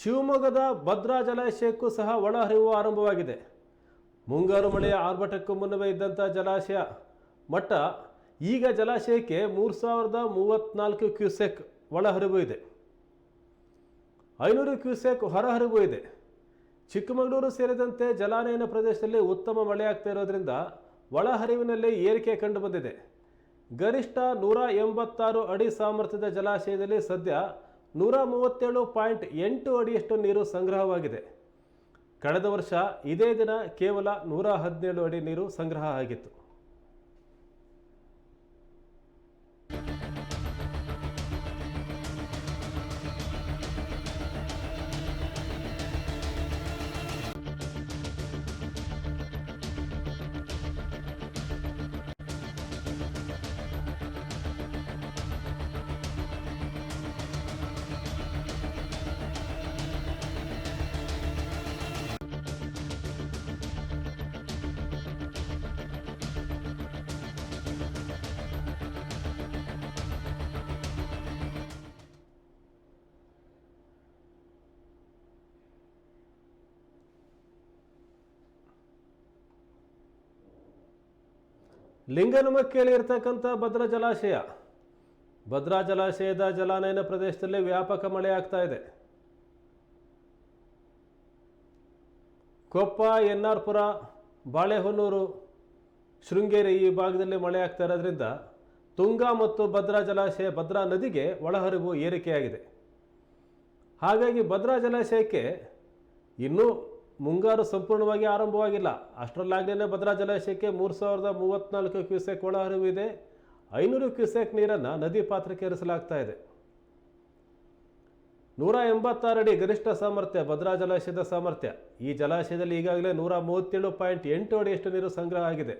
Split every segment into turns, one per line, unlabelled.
ಶಿವಮೊಗ್ಗದ ಭದ್ರಾ ಜಲಾಶಯಕ್ಕೂ ಸಹ ಒಳಹರಿವು ಆರಂಭವಾಗಿದೆ. ಮುಂಗಾರು ಮಳೆಯ ಆರ್ಭಟಕ್ಕೂ ಮುನ್ನವೇ ಇದ್ದಂಥ ಜಲಾಶಯ. ಮಟ್ಟ, ಈಗ ಜಲಾಶಯಕ್ಕೆ ಮೂರು ಸಾವಿರದ ಮೂವತ್ತ್ನಾಲ್ಕು ಕ್ಯೂಸೆಕ್ ಒಳಹರಿವು ಇದೆ. ಐನೂರು ಕ್ಯೂಸೆಕ್ ಹೊರಹರಿವು ಇದೆ. ಚಿಕ್ಕಮಗಳೂರು ಸೇರಿದಂತೆ ಜಲಾನಯನ ಪ್ರದೇಶದಲ್ಲಿ ಉತ್ತಮ ಮಳೆಯಾಗ್ತಾ ಇರೋದ್ರಿಂದ ಒಳಹರಿವಿನಲ್ಲಿ ಏರಿಕೆ ಕಂಡುಬಂದಿದೆ. ಗರಿಷ್ಠ ನೂರ ಎಂಬತ್ತಾರು ಅಡಿ ಸಾಮರ್ಥ್ಯದ ಜಲಾಶಯದಲ್ಲಿ ಸದ್ಯ ನೂರ ಮೂವತ್ತೇಳು ಪಾಯಿಂಟ್ ಎಂಟು ಅಡಿಯಷ್ಟು ನೀರು ಸಂಗ್ರಹವಾಗಿದೆ. ಕಳೆದ ವರ್ಷ ಇದೇ ದಿನ ಕೇವಲ ನೂರ ಹದಿನೇಳು ಅಡಿ ನೀರು ಸಂಗ್ರಹ ಆಗಿತ್ತು. ಲಿಂಗನಮಕ್ಕಿಯಲ್ಲಿ ಇರತಕ್ಕಂಥ ಭದ್ರಾ ಜಲಾಶಯ. ಭದ್ರಾ ಜಲಾಶಯದ ಜಲಾನಯನ ಪ್ರದೇಶದಲ್ಲಿ ವ್ಯಾಪಕ ಮಳೆ ಆಗ್ತಾ ಇದೆ. ಕೊಪ್ಪ, ಎನ್ನಾರ್ಪುರ, ಬಾಳೆಹೊನ್ನೂರು, ಶೃಂಗೇರಿ ಈ ಭಾಗದಲ್ಲಿ ಮಳೆ ಆಗ್ತಾ ಇರೋದ್ರಿಂದ ತುಂಗಾ ಮತ್ತು ಭದ್ರಾ ಜಲಾಶಯ, ಭದ್ರಾ ನದಿಗೆ ಒಳಹರಿವು ಏರಿಕೆಯಾಗಿದೆ. ಹಾಗಾಗಿ ಭದ್ರಾ ಜಲಾಶಯಕ್ಕೆ ಇನ್ನೂ ಮುಂಗಾರು ಸಂಪೂರ್ಣವಾಗಿ ಆರಂಭವಾಗಿಲ್ಲ. ಅಷ್ಟರಲ್ಲಾಗಲೇ ಭದ್ರಾ ಜಲಾಶಯಕ್ಕೆ ಮೂರು ಸಾವಿರದ ಮೂವತ್ತ್ನಾಲ್ಕು ಕ್ಯೂಸೆಕ್ ಒಳಹರಿವು ಇದೆ. ಐನೂರು ಕ್ಯೂಸೆಕ್ ನೀರನ್ನು ನದಿ ಪಾತ್ರಕ್ಕೆ ಹರಿಸಲಾಗ್ತಾ ಇದೆ. ನೂರ ಎಂಬತ್ತಾರು ಅಡಿ ಗರಿಷ್ಠ ಸಾಮರ್ಥ್ಯ, ಭದ್ರಾ ಜಲಾಶಯದ ಸಾಮರ್ಥ್ಯ. ಈ ಜಲಾಶಯದಲ್ಲಿ ಈಗಾಗಲೇ ನೂರ ಮೂವತ್ತೇಳು ಪಾಯಿಂಟ್ ಎಂಟು ಅಡಿಯಷ್ಟು ನೀರು ಸಂಗ್ರಹ ಆಗಿದೆ.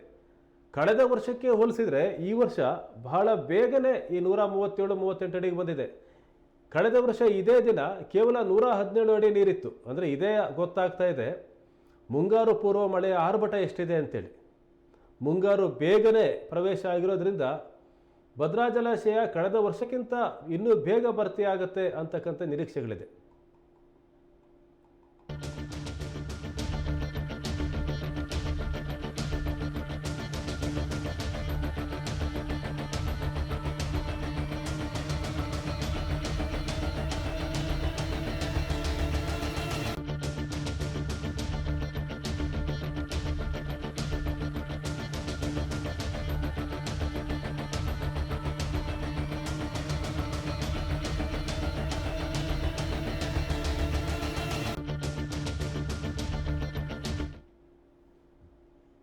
ಕಳೆದ ವರ್ಷಕ್ಕೆ ಹೋಲಿಸಿದರೆ ಈ ವರ್ಷ ಬಹಳ ಬೇಗನೆ ಈ ನೂರ ಮೂವತ್ತೇಳು, ಮೂವತ್ತೆಂಟು ಅಡಿಗೆ ಬಂದಿದೆ. ಕಳೆದ ವರ್ಷ ಇದೇ ದಿನ ಕೇವಲ ನೂರ ಹದಿನೇಳು ಅಡಿ ನೀರಿತ್ತು. ಅಂದರೆ ಇದೇ ಗೊತ್ತಾಗ್ತಾ ಇದೆ. ಮುಂಗಾರು ಪೂರ್ವ ಮಳೆಯ ಆರ್ಭಟ ಎಷ್ಟಿದೆ ಅಂತೇಳಿ. ಮುಂಗಾರು ಬೇಗನೆ ಪ್ರವೇಶ ಆಗಿರೋದ್ರಿಂದ ಭದ್ರಾ ಜಲಾಶಯ ಕಳೆದ ವರ್ಷಕ್ಕಿಂತ ಇನ್ನೂ ಬೇಗ ಭರ್ತಿ ಆಗುತ್ತೆ ಅಂತಕ್ಕಂಥ ನಿರೀಕ್ಷೆಗಳಿದೆ.